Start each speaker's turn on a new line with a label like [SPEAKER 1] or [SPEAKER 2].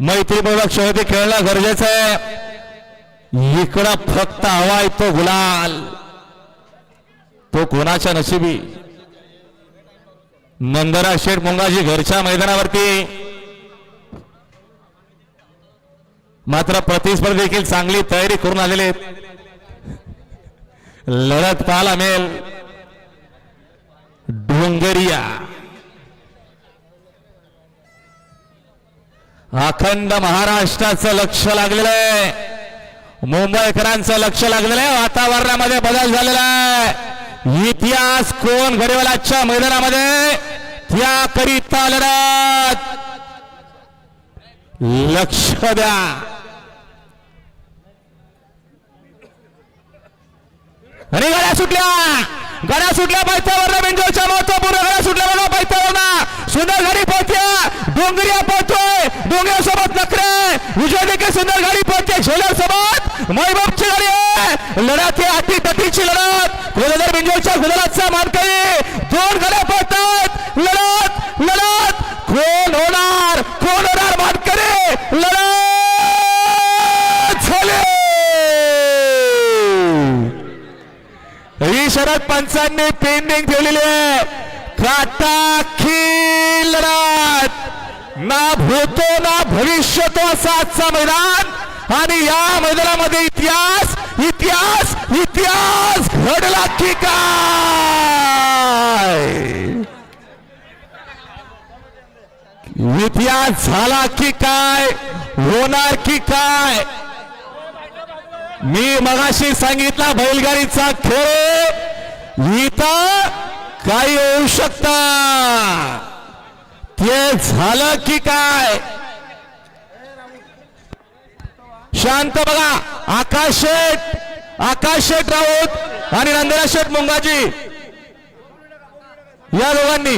[SPEAKER 1] मैत्रीपूर्वक शर्यती खेळणं गरजेचं आहे. इकडं फक्त हवाय तो गुलाल. तो कोणाच्या नशिबी? नंदरा शेठ मुंगाजी घरच्या मैदानावरती. मात्र प्रतिस्पर्धी देखील चांगली तयारी करून आलेले लढत पाहायला मिळेल. डोंगरिया. अखंड महाराष्ट्राचं लक्ष लागलेलं आहे. मुंबईकरांचं लक्ष लागलेलं आहे. वातावरणामध्ये बदल झालेला आहे. इतिहास कोण घडेल मैदानामध्ये? त्या करीता लढत. लक्ष द्या. अरे गाड्या सुटल्या. गाड्या सुटल्या पायथ्यावर बेंजोरच्या महत्त्वपूर्ण गाड्या सुटल्या बघा पायथ्यावर सुंदर घरी पोहोचल्या डोंगरी पोहतोय डोंगरिया सोबत नखरे विजय देखील सुंदर गाडी पोहते झोलर सोबत मैबाबची गाडी आहे. लढत हे अटी तटीची लढत. गोलदार बेंजोरच्या गुलालाचा मानकरी. दोन गाड्या पोहतात लढत लढत. कोण होणार? कोण होणार मानकरी? लढत झाली. ही शरद पंचांनी पेंडिंग ठेवलेली आहे. काटा खील ना भूतो ना भविष्य तो असा आजचा मैदान. आणि या मैदानामध्ये इतिहास इतिहास इतिहास घडला की काय? इतिहास झाला की काय? होणार की काय? मी मगाशी सांगितला बैलगाडीचा खेळ इथं काही होऊ शकता. ते झालं की काय? शांत बघा आकाश शेठ आकाश शेठ राऊत आणि नंदना शेठ मुंगाजी. या दोघांनी